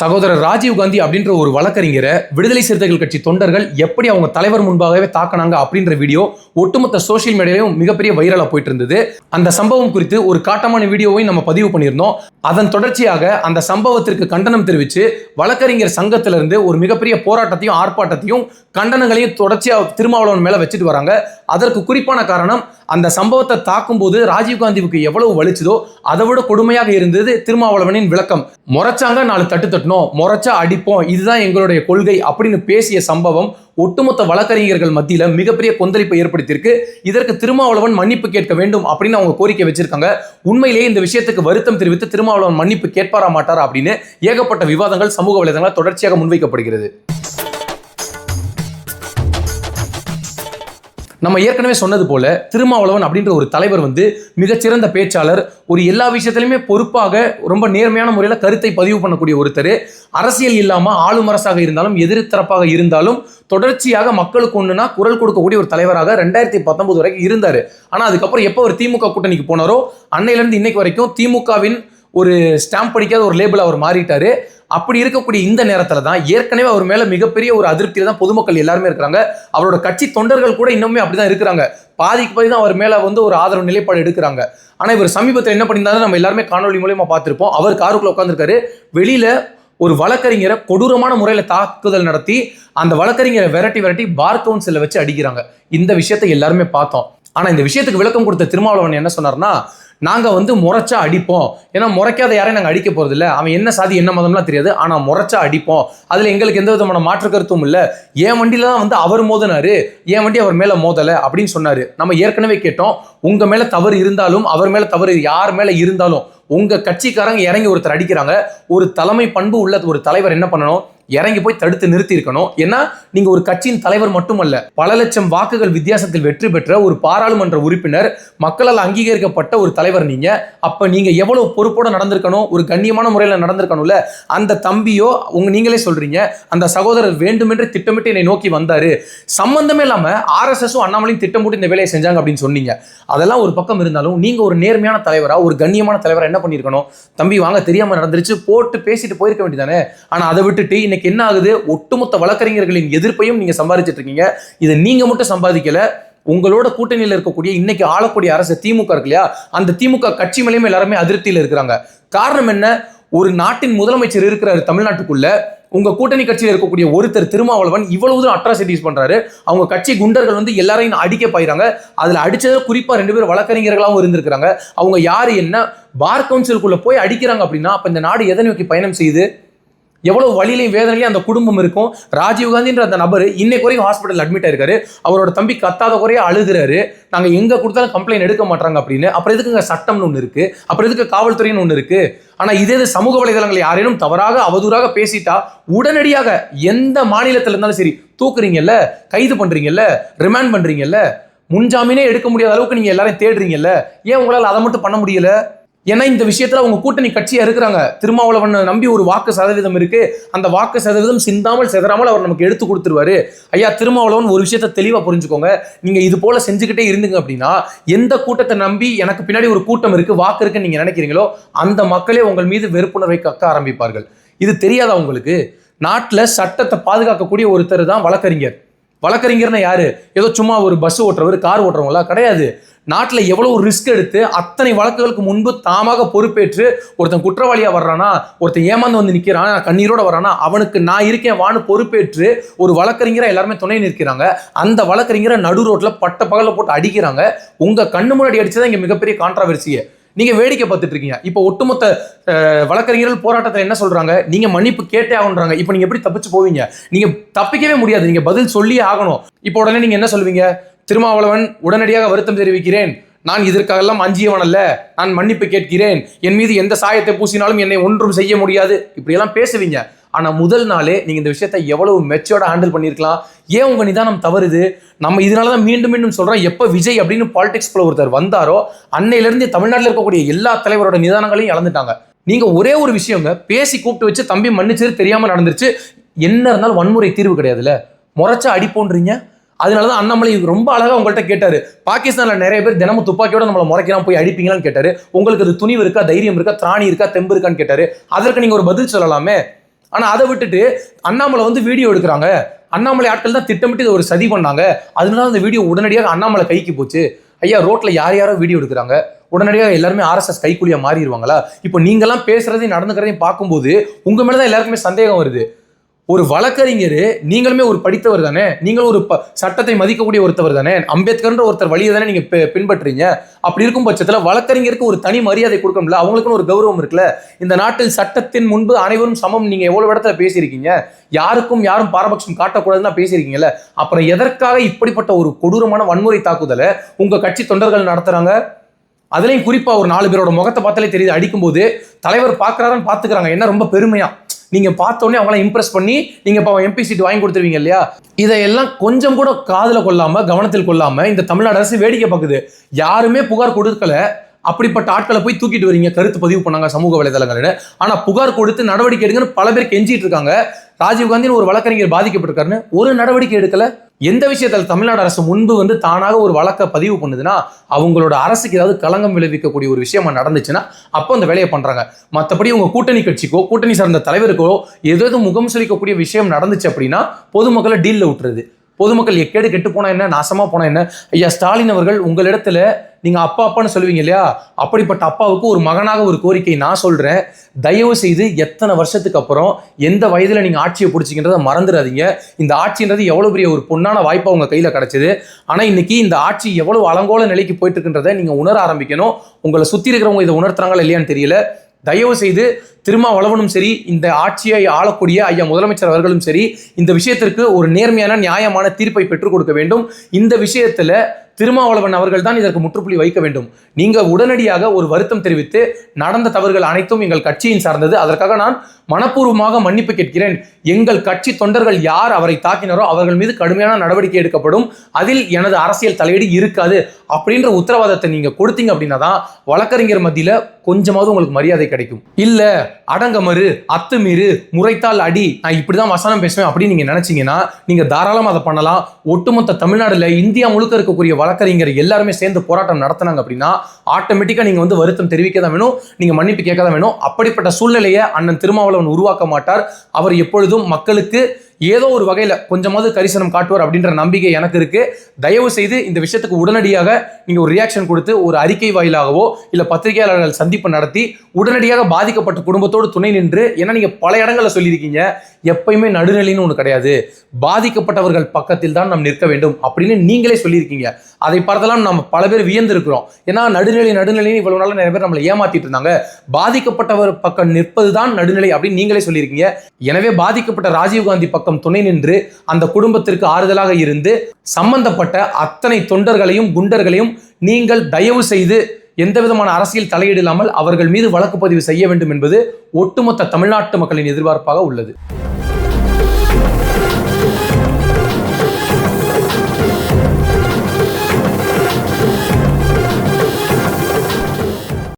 சகோதரர் ராஜீவ் காந்தி அப்படின்ற ஒரு வழக்கறிஞரை விடுதலை சிறுத்தைகள் கட்சி தொண்டர்கள் எப்படி அவங்க தலைவர் முன்பாகவே தாக்கினாங்க அப்படின்ற வீடியோ ஒட்டுமொத்த சோஷியல் மீடியாலையும் மிகப்பெரிய வைரலாக போயிட்டு இருந்தது அந்த சம்பவம் குறித்து ஒரு காட்டமான வீடியோவையும் நம்ம பதிவு பண்ணியிருந்தோம். அதன் தொடர்ச்சியாக அந்த சம்பவத்திற்கு கண்டனம் தெரிவித்து வழக்கறிஞர் சங்கத்திலிருந்து ஒரு மிகப்பெரிய போராட்டத்தையும் ஆர்ப்பாட்டத்தையும் கண்டனங்களையும் தொடர்ச்சியாக திருமாவளவன் மேல வச்சுட்டு வராங்க. அதற்கு குறிப்பான காரணம் அந்த சம்பவத்தை தாக்கும்போது ராஜீவ்காந்திவுக்கு எவ்வளவு வலிச்சதோ அதை விட கொடுமையாக இருந்தது திருமாவளவனின் விளக்கம். முறைச்சாங்க நாலு தட்டு தட்டணும் முறைச்சா அடிப்போம் இதுதான் எங்களுடைய கொள்கை அப்படின்னு பேசிய சம்பவம் ஒட்டுமொத்த வழக்கறிஞர்கள் மத்தியில் மிகப்பெரிய கொந்தளிப்பை ஏற்படுத்தியிருக்கு. இதற்கு திருமாவளவன் மன்னிப்பு கேட்க வேண்டும் அப்படின்னு அவங்க கோரிக்கை வச்சிருக்காங்க. உண்மையிலேயே இந்த விஷயத்துக்கு வருத்தம் தெரிவித்து திருமாவளவன் மன்னிப்பு கேட்பாரா மாட்டாரா அப்படின்னு ஏகப்பட்ட விவாதங்கள் சமூக வலைதளங்கள் தொடர்ச்சியாக முன்வைக்கப்படுகிறது. நம்ம ஏற்கனவே சொன்னது போல திருமாவளவன் அப்படின்ற ஒரு தலைவர் வந்து மிகச்சிறந்த பேச்சாளர் ஒரு எல்லா விஷயத்திலுமே பொறுப்பாக ரொம்ப நேர்மையான முறையில் கருத்தை பதிவு பண்ணக்கூடிய ஒருத்தர். அரசியல் இல்லாமல் ஆளும் அரசாக இருந்தாலும் எதிர்த்தரப்பாக இருந்தாலும் தொடர்ச்சியாக மக்களுக்கு ஒன்றுனா குரல் கொடுக்கக்கூடிய ஒரு தலைவராக ரெண்டாயிரத்தி பத்தொன்பது வரைக்கும் இருந்தார். ஆனால் அதுக்கப்புறம் எப்போ ஒரு திமுக கூட்டணிக்கு போனாரோ அன்னையிலேருந்து இன்னைக்கு வரைக்கும் திமுகவின் ஒரு ஸ்டாம்ப் படிக்காத ஒரு லேபிள் அவர் மாறிட்டார். அப்படி இருக்கக்கூடிய இந்த நேரத்தில் தான் ஏற்கனவே அவர் மேலே மிகப்பெரிய ஒரு அதிருப்தியில் தான் பொதுமக்கள் எல்லாருமே இருக்கிறாங்க. அவரோட கட்சி தொண்டர்கள் கூட இன்னுமே அப்படிதான் இருக்கிறாங்க. பாதிக்கு பாதி தான் அவர் மேலே வந்து ஒரு ஆதரவு நிலைப்பாடு எடுக்கிறாங்க. ஆனால் இவர் சமீபத்தில் என்ன பண்ணியிருந்தாலும் நம்ம எல்லாருமே காணொலி மூலயமா பார்த்துருப்போம். அவர் காருக்குள்ள உட்காந்துருக்காரு வெளியில் ஒரு வழக்கறிஞரை கொடூரமான முறையில் தாக்குதல் நடத்தி அந்த வழக்கறிஞரை விரட்டி விரட்டி பார் கவுன்சிலில் வச்சு அடிக்கிறாங்க. இந்த விஷயத்தை எல்லாருமே பார்த்தோம். ஆனால் இந்த விஷயத்துக்கு விளக்கம் கொடுத்த திருமாவளவன் என்ன சொன்னார்னா நாங்கள் வந்து முறைச்சா அடிப்போம். ஏன்னா முறைக்காத யாரையும் நாங்கள் அடிக்க போகிறது இல்லை அவன் என்ன சாதி என்ன மதம்லாம் தெரியாது. ஆனால் முறைச்சா அடிப்போம். அதில் எங்களுக்கு எந்த விதமான மாற்று கருத்தும் இல்லை. என் வண்டியில் தான் வந்து அவர் மோதினாரு. என் வண்டி அவர் மேலே மோதலை அப்படின்னு சொன்னார். நம்ம ஏற்கனவே கேட்டோம். உங்கள் மேலே தவறு இருந்தாலும் அவர் மேலே தவறு யார் மேலே இருந்தாலும் உங்கள் கட்சிக்காரங்க இறங்கி ஒருத்தர் அடிக்கிறாங்க. ஒரு தலைமை பண்பு உள்ள ஒரு தலைவர் என்ன பண்ணணும்? இறங்கி போய் தடுத்து நிறுத்தி இருக்கணும் ஏன்னா நீங்க ஒரு கட்சியின் தலைவர் மட்டுமல்ல பல லட்சம் வாக்குகள் வித்தியாசத்தில் வெற்றி பெற்ற ஒரு பாராளுமன்ற உறுப்பினர் மக்களால் அங்கீகரிக்கப்பட்ட ஒரு தலைவர் நீங்க. அப்ப நீங்க எவ்வளவு பொறுப்போட நடந்திருக்கணும் ஒரு கண்ணியமான முறையில் நடந்திருக்கணும்ல அந்த தம்பியோ உங்க நீங்களே சொல்றீங்க அந்த சகோதரர் வேண்டுமென்று திட்டமிட்டு என்னை நோக்கி வந்தாரு. சம்பந்தமே இல்லாம ஆர்எஸ்எஸும் அண்ணாமலையும் திட்டமிட்டு இந்த வேலையை செஞ்சாங்க அப்படின்னு சொன்னீங்க. அதெல்லாம் ஒரு பக்கம் இருந்தாலும் நீங்க ஒரு நேர்மையான தலைவரா ஒரு கண்ணியமான தலைவரா என்ன பண்ணியிருக்கணும்? தம்பி வாங்க தெரியாம நடந்துருச்சு போட்டு பேசிட்டு போயிருக்க வேண்டியதானே ஆனா அதை விட்டுட்டு இன்னைக்கு என்ன ஆகுது? ஒட்டுமொத்த வழக்கறிஞர்களின் எதிர்ப்பையும் நீங்க சம்பாதிச்சிட்டு இருக்கீங்க. இதை நீங்க மட்டும் சம்பாதிக்கல. உங்களோட கூட்டணியில் இருக்கக்கூடிய இன்னைக்கு ஆளக்கூடிய அரசு திமுக இருக்கு இல்லையா? அந்த திமுக கட்சி மேலேயும் எல்லாருமே அதிருப்தியில் இருக்கிறாங்க. காரணம் என்ன? ஒரு நாட்டின் முதலமைச்சர் இருக்கிறாரு தமிழ்நாட்டுக்குள்ள. உங்க கூட்டணி கட்சியில் இருக்கக்கூடிய ஒருத்தர் திருமாவளவன் இவ்வளவு தூரம் அட்ராசிட்டிஸ் பண்றாரு. அவங்க கட்சி குண்டர்கள் வந்து எல்லாரையும் அடிக்க பாயிறாங்க. அதுல அடிச்சது குறிப்பா ரெண்டு பேர் வழக்கறிஞர்களாகவும் இருந்திருக்கிறாங்க. அவங்க யாரு என்ன? பார் கவுன்சிலுக்குள்ள போய் அடிக்கிறாங்க அப்படின்னா அப்ப இந்த நாடு எதை நோக்கி பயணம் செய்யுது? எவ்வளோ வழியிலையும் வேதனையிலையும் அந்த குடும்பம் இருக்கும். ராஜீவ்காந்தின்ற அந்த நபர் இன்னைக்கு வரைக்கும் ஹாஸ்பிட்டல் அட்மிட் ஆயிருக்காரு. அவரோட தம்பி கத்தாத குறைய அழுகிறாரு. நாங்கள் எங்கே கொடுத்தாலும் கம்ப்ளைண்ட் எடுக்க மாட்டாங்க அப்படின்னு. அப்புறம் எதுக்குங்க சட்டம்னு ஒன்று இருக்குது அப்புறம் எதுக்கு காவல்துறைன்னு ஒன்று இருக்குது ஆனால் இதே இது சமூக வலைதளங்கள் யாரேனும் தவறாக அவதூறாக பேசிட்டா உடனடியாக எந்த மாநிலத்தில் இருந்தாலும் சரி தூக்குறீங்கல்ல? கைது பண்ணுறீங்கல்ல ரிமாண்ட் பண்ணுறீங்கல்ல முன்ஜாமீனே எடுக்க முடியாத அளவுக்கு நீங்கள் எல்லாரையும் தேடுறீங்கல்ல? ஏன் உங்களால் அதை மட்டும் பண்ண முடியல? ஏன்னா இந்த விஷயத்துல அவங்க கூட்டணி கட்சியா இருக்கிறாங்க. திருமாவளவன் நம்பி ஒரு வாக்கு சதவீதம் இருக்கு. அந்த வாக்கு சதவீதம் சிந்தாமல் செதறாமல் அவர் நமக்கு எடுத்து கொடுத்துருவாரு. ஐயா திருமாவளவன் ஒரு விஷயத்த தெளிவா புரிஞ்சுக்கோங்க. நீங்க இது போல செஞ்சுக்கிட்டே இருந்துங்க அப்படின்னா எந்த கூட்டத்தை நம்பி எனக்கு பின்னாடி ஒரு கூட்டம் இருக்கு வாக்கு இருக்குன்னு நீங்க நினைக்கிறீங்களோ அந்த மக்களே உங்கள் மீது வெறுப்புணர்வை கக்க ஆரம்பிப்பார்கள். இது தெரியாதா உங்களுக்கு? நாட்டில் சட்டத்தை பாதுகாக்கக்கூடிய ஒருத்தர் தான் வழக்கறிஞர். வழக்கறிஞர்னா யாரு? ஏதோ சும்மா ஒரு பஸ் ஓட்டுறவர் கார் ஓட்டுறவங்களா? கிடையாது. நாட்டில் எவ்வளவு ரிஸ்க் எடுத்து அத்தனை வழக்குகளுக்கு முன்பு தாமாக பொறுப்பேற்று ஒருத்தன் குற்றவாளியாக வர்றானா ஒருத்தன் ஏமாந்து வந்து நிற்கிறான் கண்ணீரோட வர்றானா அவனுக்கு நான் இருக்கேன் வான்னு பொறுப்பேற்று ஒரு வழக்கறிஞராக எல்லாருமே துணை நிற்கிறாங்க. அந்த வழக்கறிஞரை நடு ரோட்டில் பட்ட பகலில் போட்டு அடிக்கிறாங்க. உங்கள் கண்ணு முன்னாடி அடிச்சதான் இங்கே மிகப்பெரிய கான்ட்ராவர்சியே நீங்க வேடிக்கை பார்த்துட்டு இருக்கீங்க. இப்போ ஒட்டுமொத்த வழக்கறிஞர்கள் போராட்டத்தில் என்ன சொல்றாங்க? நீங்க மன்னிப்பு கேட்டே ஆகுன்றாங்க இப்போ நீங்க எப்படி தப்பிச்சு போவீங்க? நீங்க தப்பிக்கவே முடியாது. நீங்க பதில் சொல்லியே ஆகணும். இப்போ உடனே நீங்க என்ன சொல்வீங்க? திருமாவளவன் உடனடியாக வருத்தம் தெரிவிக்கிறேன். நான் இதற்காகலாம் அஞ்சியவன் அல்ல. நான் மன்னிப்பு கேட்கிறேன். என் மீது எந்த சாயத்தை பூசினாலும் என்னை ஒன்றும் செய்ய முடியாது. இப்படியெல்லாம் பேசுவீங்க. ஆனால் முதல் நாளே நீங்கள் இந்த விஷயத்தை எவ்வளவு மெச்சோர்டாக ஹேண்டில் பண்ணியிருக்கலாம்? ஏன் உங்கள் நிதானம் தவறுது? நம்ம இதனால தான் மீண்டும் மீண்டும் சொல்கிறோம் எப்போ விஜய் அப்படின்னு பாலிடிக்ஸ்குள்ள ஒருத்தர் வந்தாரோ அன்னையிலேருந்து தமிழ்நாட்டில் இருக்கக்கூடிய எல்லா தலைவரோட நிதானங்களையும் இழந்துட்டாங்க. நீங்கள் ஒரே ஒரு விஷயங்க பேசி கூப்பிட்டு வச்சு தம்பி மன்னிச்சது தெரியாமல் நடந்துருச்சு. என்ன இருந்தாலும் வன்முறை தீர்வு கிடையாதுல்ல? முறைச்சா அடிப்போன்றீங்க அதனால தான் அண்ணாமலை ரொம்ப அழகாக உங்கள்கிட்ட கேட்டார். பாகிஸ்தானில் நிறைய பேர் தினமும் துப்பாக்கியோட நம்மளை முறைக்கலாம் போய் அடிப்பீங்களான்னு கேட்டார். உங்களுக்கு அது துணிவு இருக்கா தைரியம் இருக்கா திராணி இருக்கா தெம்பு இருக்கான்னு கேட்டார். அதற்கு நீங்கள் ஒரு பதில் சொல்லலாமே? ஆனால் அதை விட்டுட்டு அண்ணாமலை வந்து வீடியோ எடுக்கிறாங்க. அண்ணாமலை ஆட்கள் தான் திட்டமிட்டு இதை ஒரு சதி பண்ணாங்க. அதனால அந்த வீடியோ உடனடியாக அண்ணாமலை கைக்கு போச்சு. ஐயா ரோட்டில் யார் யாரோ வீடியோ எடுக்கிறாங்க? உடனடியாக எல்லாருமே ஆர்எஸ்எஸ் கைக்குழியாக மாறிடுவாங்களா? இப்போ நீங்களாம் பேசுகிறதையும் நடந்துக்கிறதையும் பார்க்கும்போது உங்கள் மேலே தான் எல்லாருக்குமே சந்தேகம் வருது. ஒரு வழக்கறிஞர் நீங்களுமே ஒரு படித்தவர் தானே? நீங்களும் ஒரு ப- சட்டத்தை மதிக்கக்கூடிய ஒருத்தவர் தானே? அம்பேத்கர்ன்ற ஒருத்தர் வழியை தானே நீங்கள் பின்பற்றுறீங்க. அப்படி இருக்கும் பட்சத்தில் வழக்கறிஞருக்கு ஒரு தனி மரியாதை கொடுக்கணும்ல? அவங்களுக்குன்னு ஒரு கௌரவம் இருக்குல்ல? இந்த நாட்டில் சட்டத்தின் முன்பு அனைவரும் சமம் நீங்கள் எவ்வளோ இடத்துல பேசியிருக்கீங்க? யாருக்கும் யாரும் பாரபட்சம் காட்டக்கூடாதுன்னு பேசியிருக்கீங்கல்ல? அப்புறம் எதற்காக இப்படிப்பட்ட ஒரு கொடூரமான வன்முறை தாக்குதலை உங்கள் கட்சி தொண்டர்கள் நடத்துகிறாங்க அதுலேயும் குறிப்பாக ஒரு நாலு பேரோட முகத்தை பார்த்தாலே தெரியுது. அடிக்கும்போது தலைவர் பார்க்கறாருன்னு பார்த்துக்கிறாங்க என்ன ரொம்ப பெருமையாக நீங்க பார்த்த உடனே அவங்கள இம்ப்ரெஸ் பண்ணி நீங்கள் இப்போ எம்பி சீட் வாங்கி கொடுத்துருவீங்க இல்லையா? இதையெல்லாம் கொஞ்சம் கூட காதில் கொள்ளாம கவனத்தில் கொள்ளாம இந்த தமிழ்நாடு அரசு வேடிக்கை பார்க்குது. யாருமே புகார் கொடுக்கல. அப்படிப்பட்ட ஆட்களை போய் தூக்கிட்டு வரீங்க கருத்து பதிவு பண்ணாங்க சமூக வலைதளங்கள்னு ஆனால் புகார் கொடுத்து நடவடிக்கை எடுங்கன்னு பல பேர் கெஞ்சிட்டு இருக்காங்க. ராஜீவ்காந்தின்னு ஒரு வழக்கறிஞர் பாதிக்கப்பட்டிருக்காருன்னு ஒரு நடவடிக்கை எடுக்கல. எந்த விஷயத்தில் தமிழ்நாடு அரசு முன்பு வந்து தானாக ஒரு வழக்கை பதிவு பண்ணுதுன்னா அவங்களோட அரசுக்கு ஏதாவது களங்கம் விளைவிக்கக்கூடிய ஒரு விஷயமா நடந்துச்சுன்னா அப்போ அந்த வேலையை பண்றாங்க. மற்றபடி உங்க கூட்டணி கட்சிக்கோ கூட்டணி சார்ந்த தலைவருக்கோ ஏதோ முகம் சுளிக்கக்கூடிய விஷயம் நடந்துச்சு அப்படின்னா பொதுமக்களை டீல்ல விட்டுறது. பொதுமக்கள் எக்கேடு கெட்டு போனா என்ன? நாசமா போனா என்ன? ஐயா ஸ்டாலின் அவர்கள் உங்களிடத்துல நீங்க அப்பா அப்பான்னு சொல்லுவீங்க இல்லையா? அப்படிப்பட்ட அப்பாவுக்கு ஒரு மகனாக ஒரு கோரிக்கை நான் சொல்றேன். தயவு செய்து எத்தனை வருஷத்துக்கு அப்புறம் எந்த வயதுல நீங்க ஆட்சியை பிடிச்சிக்கின்றத மறந்துடாதீங்க. இந்த ஆட்சின்றது எவ்வளவு பெரிய ஒரு பொன்னான வாய்ப்பா உங்க கையில கிடைச்சது. ஆனா இன்னைக்கு இந்த ஆட்சி எவ்வளவு அலங்கோல நிலைக்கு போயிட்டு இருக்குன்றதை நீங்க உணர ஆரம்பிக்கணும். உங்களை சுத்தி இருக்கிறவங்க இதை உணர்த்துறாங்களா இல்லையான்னு தெரியல. தயவு செய்து திருமாவளவனும் சரி இந்த ஆட்சியை ஆளக்கூடிய ஐயா முதலமைச்சர் அவர்களும் சரி இந்த விஷயத்திற்கு ஒரு நேர்மையான நியாயமான தீர்ப்பை பெற்றுக் கொடுக்க வேண்டும். இந்த விஷயத்துல திருமாவளவன் அவர்கள் தான் இதற்கு முற்றுப்புள்ளி வைக்க வேண்டும். நீங்க உடனடியாக ஒரு வருத்தம் தெரிவித்து நடந்த தவறுகள் அனைத்தும் எங்கள் கட்சியின் சார்ந்தது. அதற்காக நான் மனப்பூர்வமாக மன்னிப்பு கேட்கிறேன். எங்கள் கட்சி தொண்டர்கள் யார் அவரை தாக்கினாரோ அவர்கள் மீது கடுமையான நடவடிக்கை எடுக்கப்படும். அதில் எனது அரசியல் தலையீடு இருக்காது. அப்படின்ற உத்தரவாதத்தை நீங்க கொடுத்தீங்க அப்படின்னா தான் வழக்கறிஞர் மத்தியில கொஞ்சமாவது உங்களுக்கு மரியாதை கிடைக்கும். இல்லை அடங்கமறு அத்துமீறு முறைத்தால் அடி. நான் இப்படி தான் வசனம் பேசுவேன் அப்படின்னு நீங்கள் நினச்சிங்கன்னா நீங்கள் தாராளமாக அதை பண்ணலாம். ஒட்டுமொத்த தமிழ்நாடில் இந்தியா முழுக்க இருக்கக்கூடிய வழக்கறிஞர் எல்லாருமே சேர்ந்து போராட்டம் நடத்தினாங்க அப்படின்னா ஆட்டோமேட்டிக்காக நீங்கள் வந்து வருத்தம் தெரிவிக்க தான் வேணும் நீங்கள் மன்னிப்பு கேட்க தான் வேணும். அப்படிப்பட்ட சூழ்நிலையை அண்ணன் திருமாவளவன் உருவாக்க மாட்டார். அவர் எப்பொழுதும் மக்களுக்கு ஏதோ ஒரு வகையில் கொஞ்சமாவது கரிசனம் காட்டுவார் அப்படின்ற நம்பிக்கை எனக்கு இருக்கு. தயவு செய்து இந்த விஷயத்துக்கு உடனடியாக நீங்கள் ஒரு ரியாக்ஷன் கொடுத்து ஒரு அறிக்கை வாயிலாகவோ இல்லை பத்திரிகையாளர்கள் சந்திப்பு நடத்தி உடனடியாக பாதிக்கப்பட்ட குடும்பத்தோடு துணை நின்று ஏன்னா நீங்கள் பல இடங்களில் சொல்லியிருக்கீங்க எப்பயுமே நடுநிலைன்னு ஒன்று கிடையாது. பாதிக்கப்பட்டவர்கள் பக்கத்தில் தான் நாம் நிற்க வேண்டும் அப்படின்னு நீங்களே சொல்லியிருக்கீங்க. அதை பார்த்தெல்லாம் நம்ம பல பேர் வியந்திருக்கிறோம். ஏன்னா நடுநிலை நடுநிலைன்னு இவ்வளவு நாள் நிறைய பேர் நம்மளை ஏமாத்திட்டு இருந்தாங்க. பாதிக்கப்பட்டவர் பக்கம் நிற்பது தான் நடுநிலை அப்படின்னு நீங்களே சொல்லியிருக்கீங்க. எனவே பாதிக்கப்பட்ட ராஜீவ்காந்தி பக்கம் துணை நின்று அந்த குடும்பத்திற்கு ஆறுதலாக இருந்து சம்பந்தப்பட்ட அத்தனை தொண்டர்களையும் குண்டர்களையும் நீங்கள் தயவு செய்து எந்த விதமான அரசியல் தலையீடு இல்லாமல் அவர்கள் மீது வழக்கு பதிவு செய்ய வேண்டும் என்பது ஒட்டுமொத்த தமிழ்நாட்டு மக்களின் எதிர்பார்ப்பாக உள்ளது.